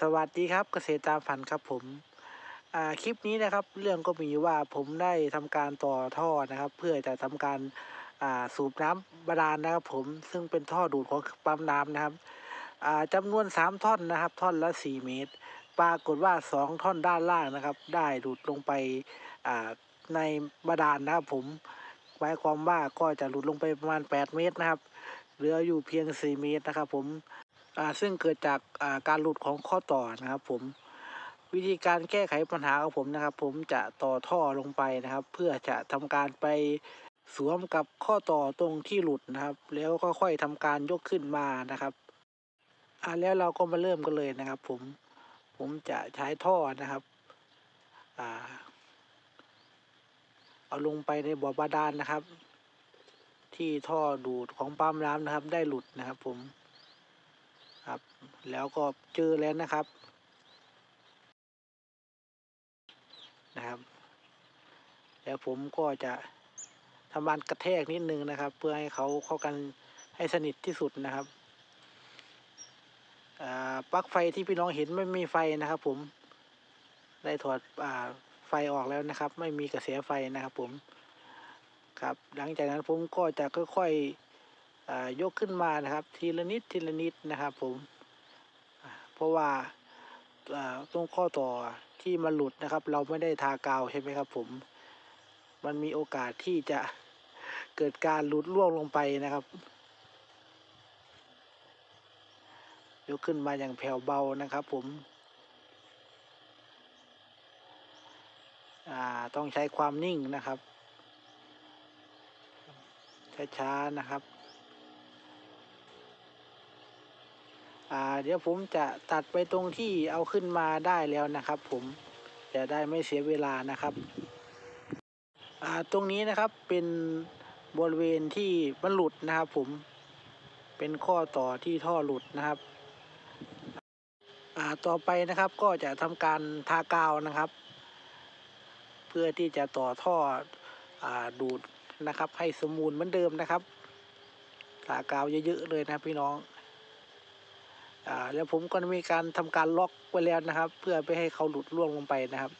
สวัสดีครับเกษตรตามฝันครับผมคลิปนี้นะครับเรื่องก็มีว่าผมได้ทำการต่อท่อนะครับ เพื่อจะทำการสูบน้ำบาดาลนะครับ ผมซึ่งเป็นท่อดูดของปั๊มน้ำนะครับอ่าจำนวนสามท่อนนะครับ ท่อนละสี่เมตร ปรากฏว่าสองท่อนด้านล่างนะครับ ได้ดูดลงไปในบาดาลนะครับ ผมหมายความว่าก็จะหลุดลงไปประมาณ 8 เมตรนะครับเหลืออยู่เพียง 4 เมตรนะครับ ผม ซึ่งเกิดจากอ่าการหลุดของข้อต่อนะครับ ผมวิธีการแก้ไขปัญหาของผมนะครับ ผมจะต่อท่อลงไปนะครับ เพื่อจะทำการไปสวมกับข้อต่อตรงที่หลุดนะครับ แล้วก็ค่อยทำการยกขึ้นมานะครับอ่าแล้วเราก็มาเริ่มกันเลยนะครับ ผมผมจะใช้ท่อนะครับอ่าเอาลงไปในบ่อบาดาลนะครับ ที่ท่อดูดของปั๊มน้ำนะครับ ได้หลุดนะครับ ผม ครับ แล้วก็เจอแล้วนะครับนะครับ แล้วผมก็จะทำการกระแทกนิดนึงนะครับ เพื่อให้เขาเข้ากันให้สนิทที่สุดนะครับปลั๊กไฟที่พี่น้องเห็นไม่มีไฟนะครับ ผมได้ถอดอไฟออกแล้วนะครับ ไม่มีกระแสไฟนะครับ ผมครับ หลังจากนั้นผมก็จะค่อยๆ ยกขึ้นมานะครับทีละนิดทีละนิดนะครับผมเพราะว่าตรงข้อต่อที่มันหลุดนะครับ เราไม่ได้ทากาวใช่ไหมครับ ผม มันมีโอกาสที่จะเกิดการหลุดร่วงลงไปนะครับ ยกขึ้นมาอย่างแผ่วเบานะครับผมต้องใช้ความนิ่งนะครับช้าๆนะครับ อ่าเดี๋ยวผมจะตัดไปตรงที่เอาขึ้นมาได้แล้วนะครับ ผมจะได้ไม่เสียเวลานะครับอ่าตรงนี้นะครับเป็นบริเวณที่มันหลุดนะครับ ผมเป็นข้อต่อที่ท่อหลุดนะครับอ่าต่อไปนะครับก็จะทำการทากาวนะครับ เพื่อที่จะต่อท่ออ่าดูดนะครับ ให้สมูนเหมือนเดิมนะครับทากาวเยอะๆเลยนะพี่น้อง อ่าแล้วผมก็มีการทำการล็อกไว้แล้วนะครับ เพื่อไม่ให้เขาหลุดร่วงลงไปนะครับ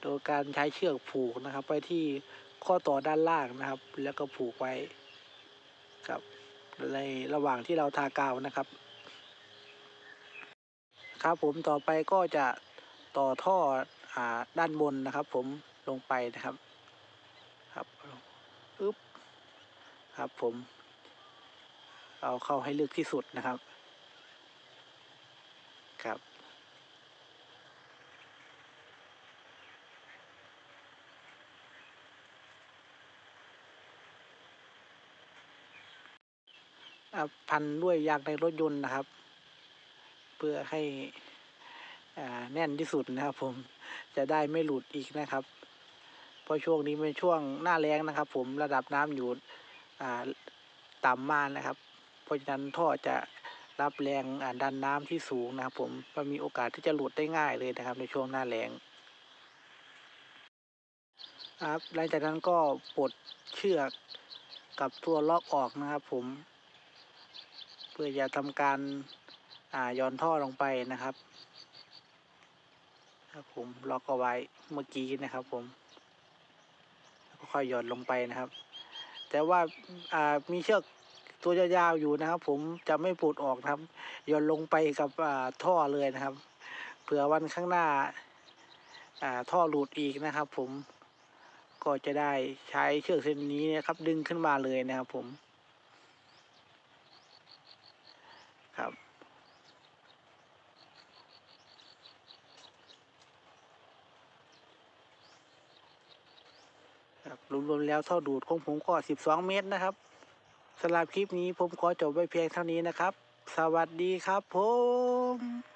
โดยการใช้เชือกผูกนะครับ ไปที่ข้อต่อด้านล่างนะครับ แล้วก็ผูกไว้ครับในระหว่างที่เราทากาวนะครับ ครับผมต่อไปก็จะต่อท่ออ่าด้านบนนะครับ ผมลงไปนะครับ ครับอึ๊บครับผม เอาเข้าให้ลึกที่สุดนะครับครับพันด้วยยางในรถยนต์นะครับ เพื่อให้แน่นที่สุดนะครับผมจะได้ไม่หลุดอีกนะครับ เพราะช่วงนี้เป็นช่วงหน้าแล้งนะครับ ผมระดับน้ำอยู่ต่ำมากนะครับ เพราะฉะนั้นท่อจะรับแรงอ่าดันน้ำที่สูงนะครับ ผมมันมีโอกาสที่จะหลุดได้ง่ายเลยนะครับ ในช่วงหน้าแล้งครับหลังจากนั้นก็ปลดเชือกกับตัวล็อกออกนะครับ ผม เพื่อจะทำการอ่าย้อนท่อลงไปนะครับครับผมล็อกเอาไว้เมื่อกี้นะครับ ผมแล้วก็ค่อยหย่อนลงไปนะครับ แต่ว่าอ่ามีเชือก ตัวยาวๆอยู่นะครับ ผมจะไม่ปลดออกครับย่อนลงไปกับท่อเลยนะครับ เผื่อวันข้างหน้าอ่าท่อหลุดอีกนะครับ ผมก็จะได้ใช้เชือกเส้นนี้นะครับ ดึงขึ้นมาเลยนะครับผมครับครับรวมๆแล้วเท่าดูดของผมก็ 12 เมตรนะครับ สำหรับคลิปนี้ผมขอจบไว้เพียงเท่านี้นะครับ สวัสดีครับผม